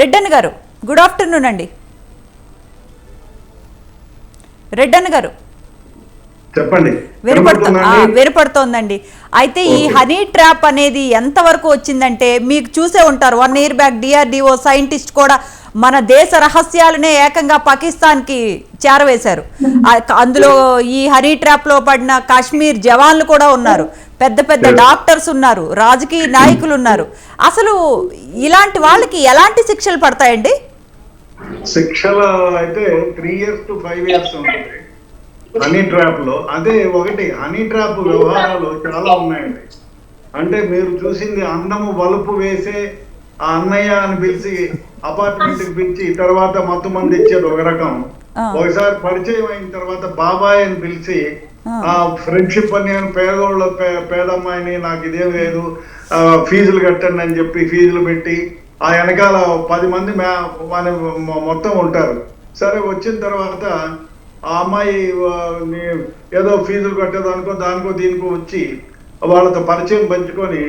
రెడ్డన్ గారు good afternoon అండి. రెడ్డన్ గారు. చెప్పండి? వినపడుతోందండి. అయితే ఈ. హనీ ట్రాప్ అనేది ఎంతవరకు వచ్చిందంటే మీకు చూసే ఉంటారు one year back DRDO scientist కూడా మన దేశ రహస్యాలనే ఏకంగా పాకిస్తాన్కి చేరవేశారు. అందులో ఈ హనీ ట్రాప్లో పడిన కాశ్మీర్ జవాన్లు కూడా ఉన్నారు. పెద్ద పెద్ద. డాక్టర్స్ ఉన్నారు రాజకీయ నాయకులు ఉన్నారు. అసలు ఇలాంటి వాళ్ళకి ఎలాంటి శిక్షలు పడతాయండి? శిక్షలు అయితే three years to five years ఉంటుంది. హనీ ట్రాప్లో అదే ఒకటి హనీ ట్రాప్ వ్యవహారాలు చాలా ఉన్నాయండి. అంటే మీరు చూసింది అందము వలుపు వేసే ఆ అన్నయ్య అని పిలిచి అపార్ట్మెంట్ పిలిచి తర్వాత మొత్తం మంది ఇచ్చేది ఒక రకం. ఒకసారి పరిచయం అయిన తర్వాత బాబాయ్ అని పిలిచి ఫ్రెండ్షిప్ అని నేను పేదోళ్ళ పేదమ్మాయిని నాకు ఇదేం లేదు. ఫీజులు కట్టండి అని చెప్పి ఫీజులు పెట్టి ఆ వెనకాల పది మంది మ్యా- మన మొత్తం ఉంటారు. సరే వచ్చిన తర్వాత ఆ అమ్మాయి ఏదో ఫీజులు కట్టేదో అనుకో దానికో దీనికో వచ్చి వాళ్ళతో పరిచయం పంచుకొని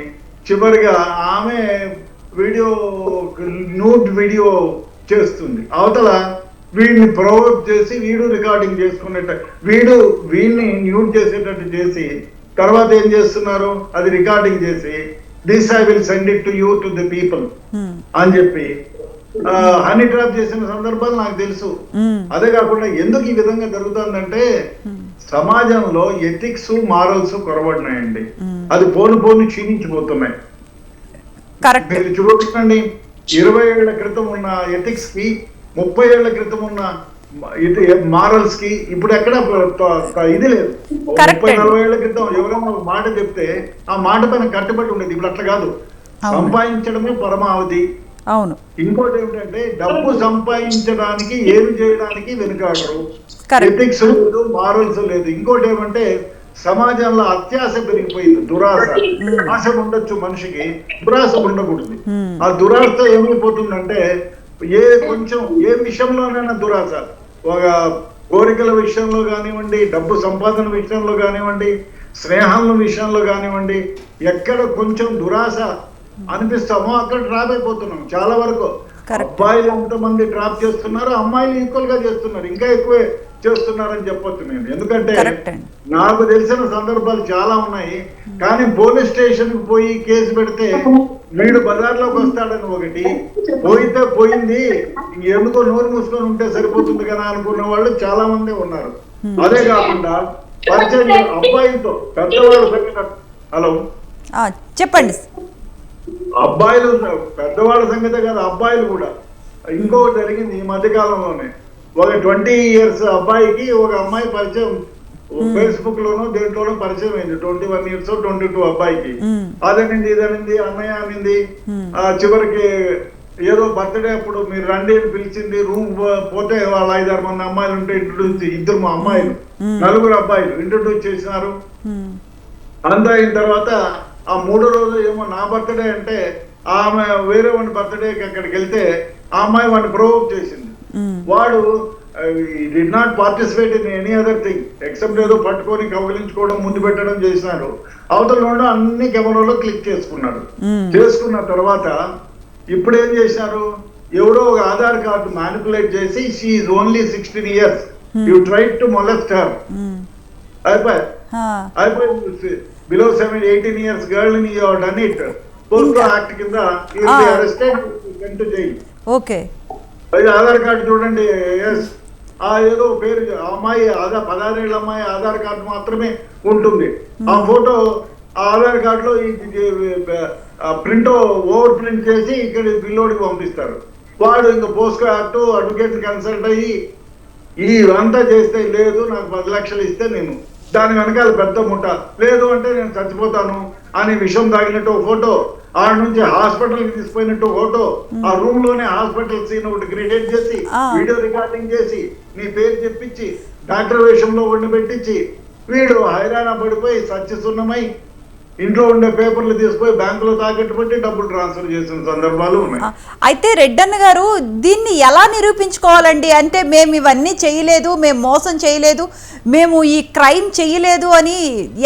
చివరిగా ఆమె వీడియో నూట్ వీడియో చేస్తుంది. అవతల వీడిని ప్రొవోక్ చేసి వీడు రికార్డింగ్ చేసుకునేట వీడు వీడిని న్యూట్ చేసేటట్టు చేసి తర్వాత ఏం చేస్తున్నారు? అది రికార్డింగ్ చేసి this I will send it to you to the people అని చెప్పి హనీ ట్రాప్ చేసిన సందర్భాలు నాకు తెలుసు. హ్మ్, అదే కాకుండా ఎందుకు ఈ విధంగా జరుగుతుందంటే సమాజంలో ఎథిక్స్ మారల్స్ కొరబడినాయండి. Hmm. అది పోను పోను క్షీణించిపోతున్నాయి. మీరు చూడండి ఇరవై ఏళ్ళ క్రితం ఉన్న ఎథిక్స్కి ముప్పై ఏళ్ళ క్రితం ఉన్న ఇది మారల్స్కి ఇప్పుడు ఎక్కడ ఇది లేదు. ముప్పై. నలభై ఏళ్ళ క్రితం ఒక మాట చెప్తే ఆ మాట పైన కట్టుబడి ఉండేది. ఇప్పుడు అట్లా కాదు. సంపాదించడమే పరమావధి. అవును. ఇంకోటి ఏమిటంటే డబ్బు సంపాదించడానికి ఏమి చేయడానికి వెనుకాడరు. ఎథిక్స్ లేదు మారల్స్ లేదు. ఇంకోటి ఏమంటే సమాజంలో అత్యాశ పెరిగిపోయింది దురాశ. ఆశ ఉండొచ్చు మనిషికి దురాశ ఉండకూడదు. Hmm. ఆ దురాశ ఏమైపోతుందంటే ఏ కొంచెం ఏ విషయంలోనైనా దురాశ ఒక కోరికల విషయంలో కానివ్వండి డబ్బు సంపాదన విషయంలో కానివ్వండి స్నేహాల విషయంలో కానివ్వండి ఎక్కడ కొంచెం దురాశ అనిపిస్తామో అక్కడ డ్రాప్ అయిపోతున్నాం చాలా వరకు. అబ్బాయిలు ఎంతమంది డ్రాప్ చేస్తున్నారు అమ్మాయిలు ఈక్వల్గా చేస్తున్నారు ఇంకా ఎక్కువే. చేస్తున్నారని చెప్పొచ్చు నేను ఎందుకంటే. నాకు తెలిసిన సందర్భాలు చాలా ఉన్నాయి. కానీ పోలీస్ స్టేషన్కి పోయి కేసు పెడితే వీడు బజార్లోకి వస్తాడని ఒకటి. పోయితే పోయింది. ఎందుకో నోరు మూసుకొని ఉంటే సరిపోతుంది కదా అనుకున్న వాళ్ళు చాలా మంది ఉన్నారు. అదే కాకుండా పరిచయం అబ్బాయితో పెద్దవాళ్ళ సంగతి. హలో? చెప్పండి. అబ్బాయిలు పెద్దవాళ్ళ సంగతే కాదు అబ్బాయిలు కూడా. ఇంకొకటి జరిగింది ఈ మధ్య కాలంలోనే ఒక ట్వంటీ ఇయర్స్ అబ్బాయికి ఒక అమ్మాయి పరిచయం ఫేస్బుక్ లోనో దేంట్లోనో పరిచయం అయింది. Twenty one years twenty two అబ్బాయికి. అదనింది ఇదనింది అన్నయ్య అనింది. చివరికి ఏదో బర్త్డే అప్పుడు మీరు రండి అని పిలిచింది. రూమ్ పోతే వాళ్ళ ఐదారు మంది అమ్మాయిలు ఉంటే ఇంట్రొడ్యూస్ ఇద్దరు మా అమ్మాయిలు. మ్మ్. నలుగురు అబ్బాయిలు ఇంట్రొడ్యూస్ చేసినారు. అంతా అయిన తర్వాత ఆ మూడో రోజు ఏమో నా బర్త్డే అంటే ఆమె వేరే వాడి బర్త్డేకి అక్కడికి వెళ్తే ఆ అమ్మాయి వాడిని ప్రొవోక్ చేసింది. వాడు did not participate in any other thing except ఏదో పట్టుకొని కౌగిలించుకోవడం ముందు పెట్టడం అవతల నుండి అన్ని కెమెరాలో క్లిక్ చేసుకున్నాడు. చేసుకున్న తర్వాత ఇప్పుడు ఏం చేశారు ఎవడో ఒక ఆధార్ కార్డు మ్యానిపులేట్ చేసి she is only sixteen years you try to molest her. అయిపోయి ఆ, అయిపోయింది బిలో సెవెన్ ఎయిటీన్ ఇయర్స్ గర్ల్ని డన్ ఇట్ పోస్కో యాక్ట్ కింద. Arrested okay. అది ఆధార్ కార్డు చూడండి ఎస్ ఆ ఏదో పేరు ఆ అమ్మాయి ఆధార్ పదహారేళ్ళ అమ్మాయి ఆధార్ కార్డు మాత్రమే ఉంటుంది. ఆ ఫోటో ఆ ఆధార్ కార్డులో ప్రింట్ ఓవర్ ప్రింట్ చేసి ఇక్కడ పిల్లోడికి పంపిస్తారు. వాడు ఇంకా పోస్కో యాక్ట్ అడ్వకేట్ కన్సల్ట్ అయ్యి ఇవంతా చేస్తే లేదు నాకు పది లక్షలు ఇస్తే నేను దాని వెనకాల పెద్ద ముఠ. లేదు అంటే నేను చచ్చిపోతాను అని విషం తాగినట్టు ఫోటో ఆడ నుంచి హాస్పిటల్కి తీసుకుపోయినట్టు ఫోటో ఆ రూమ్లోనే హాస్పిటల్ సీన్ ఒకటి క్రియేట్ చేసి. వీడియో రికార్డింగ్ చేసి నీ పేరు చెప్పించి డాక్టర్ వేషంలో ఉండి పెట్టించి వీడు హైరాణ పడిపోయి సత్యసున్నమై ఇంట్లో ఉండే పేపర్లు తీసుకుపోయి బ్యాంకులో తాకట్టు పెట్టి డబ్బులు ట్రాన్స్ఫర్ చేసిన సందర్భాలు ఉన్నాయి. అయితే రెడ్డన్న గారు దీన్ని ఎలా నిరూపించుకోవాలండి? అంటే మేము ఇవన్నీ చేయలేదు మేము మోసం చేయలేదు మేము ఈ క్రైమ్ చేయలేదు అని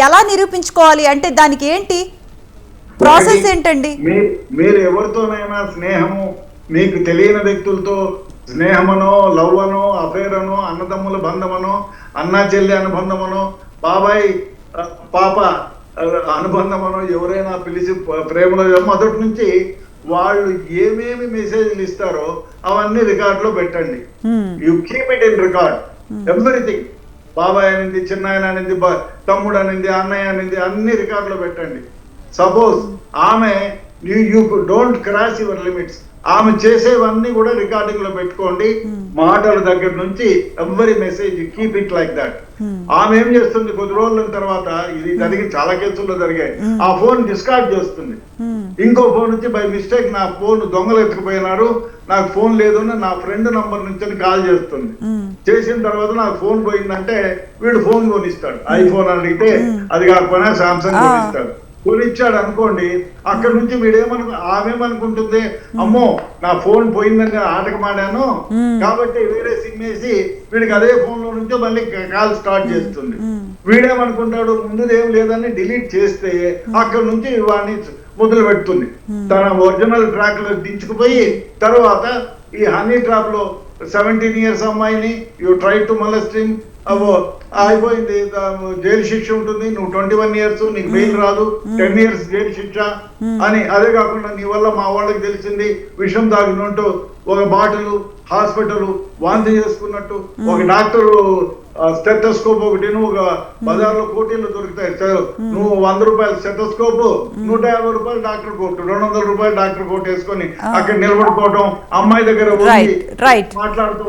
ఎలా నిరూపించుకోవాలి? అంటే దానికి ఏంటి? ప్రాసెస్ ఏంటండి? మీరు ఎవరితోనైనా స్నేహము మీకు తెలియని వ్యక్తులతో స్నేహమనో లవ్ అనో అఫేర్ అనో అన్నదమ్ముల బంధమనో అన్నా చెల్లి అనుబంధమనో బాబాయ్ పాప ఆ, అనుబంధమనో ఎవరైనా పిలిచి ప్రేమలో మొదటి నుంచి వాళ్ళు ఏమేమి మెసేజ్లు ఇస్తారో అవన్నీ రికార్డులో పెట్టండి. You keep it in record everything బాబాయ్ అనింది చిన్నాయన అనింది తమ్ముడు అనింది అన్నయ్య అనింది అన్ని రికార్డులో పెట్టండి. సపోజ్ ఆమె you you don't cross your limits ఆమె చేసేవన్నీ కూడా రికార్డింగ్లో పెట్టుకోండి మాటల దగ్గర నుంచి every message keep it like that. ఆమె ఏం చేస్తుంది? కొద్ది రోజుల తర్వాత ఇది జరిగి చాలా కేసుల్లో జరిగాయి. ఆ ఫోన్ డిస్కార్డ్ చేస్తుంది. ఇంకో ఫోన్ నుంచి బై మిస్టేక్ నా ఫోన్ దొంగలు ఎత్తుకుపోయినారు. నాకు ఫోన్ లేదు అని నా ఫ్రెండ్ నంబర్ నుంచి కాల్ చేస్తుంది. చేసిన తర్వాత నాకు ఫోన్ పోయిందంటే వీడు ఫోన్ కొనిస్తాడు. ఐఫోన్ అడిగితే అది కాకపోయినా సామ్సంగ్. కొనిస్తాడు. కొనిచ్చాడు అనుకోండి అక్కడ నుంచి వీడేమను ఆమెమనుకుంటుంది అమ్మో నా ఫోన్ పోయిందని నేను ఆటకమాడాను. కాబట్టి వేరే సిమ్ వేసి వీడికి అదే ఫోన్లో నుంచో మళ్ళీ కాల్ స్టార్ట్ చేస్తుంది. వీడేమనుకుంటాడు ముందుదేం లేదని డిలీట్ చేస్తే అక్కడ నుంచి వాడిని మొదలు పెడుతుంది తన ఒరిజినల్ ట్రాక్లో దించుకుపోయి తర్వాత ఈ హనీ ట్రాప్లో సెవెంటీన్ ఇయర్స్ అమ్మాయిని యూ ట్రై టు మొలస్టింగ్ అవో అయిపోయింది జైలు శిక్ష ఉంటుంది నువ్వు ట్వంటీ వన్ ఇయర్స్ నీకు బెయిల్ రాదు టెన్ ఇయర్స్ జైలు శిక్ష అని అదే కాకుండా నీ వల్ల మా వాళ్ళకి తెలిసింది విషం తాగినట్టు ఒక బాటిల్ హాస్పిటల్ వాంతి చేసుకున్నట్టు ఒక డాక్టర్ స్టెటోస్కోప్ ఒకటి ఒక బజార్లో కోటీలు దొరుకుతాయి. నువ్వు వంద రూపాయల స్టెటోస్కోప్ నూట యాభై రూపాయలు డాక్టర్ కోట్ రెండు వందల రూపాయలు డాక్టర్ కోట్ వేసుకొని అక్కడ నిలబడుకోవడం అమ్మాయి దగ్గర. మాట్లాడుతూ.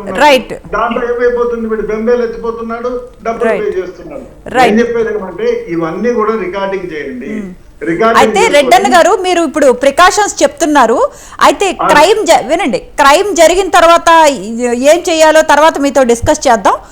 దాంట్లో ఏమైపోతుంది వీడు? బెంబేలు ఎత్తిపోతున్నాడు డబ్బులు. పే చేస్తున్నాడు. ఏం చెప్పేది ఏమంటే ఇవన్నీ కూడా రికార్డింగ్ చేయండి. అయితే రెడ్డన్న గారు మీరు ఇప్పుడు ప్రికాషన్స్ చెప్తున్నారు. అయితే క్రైమ్ వినండి. క్రైమ్ జరిగిన తర్వాత ఏం చేయాలో తర్వాత మీతో డిస్కస్ చేద్దాం.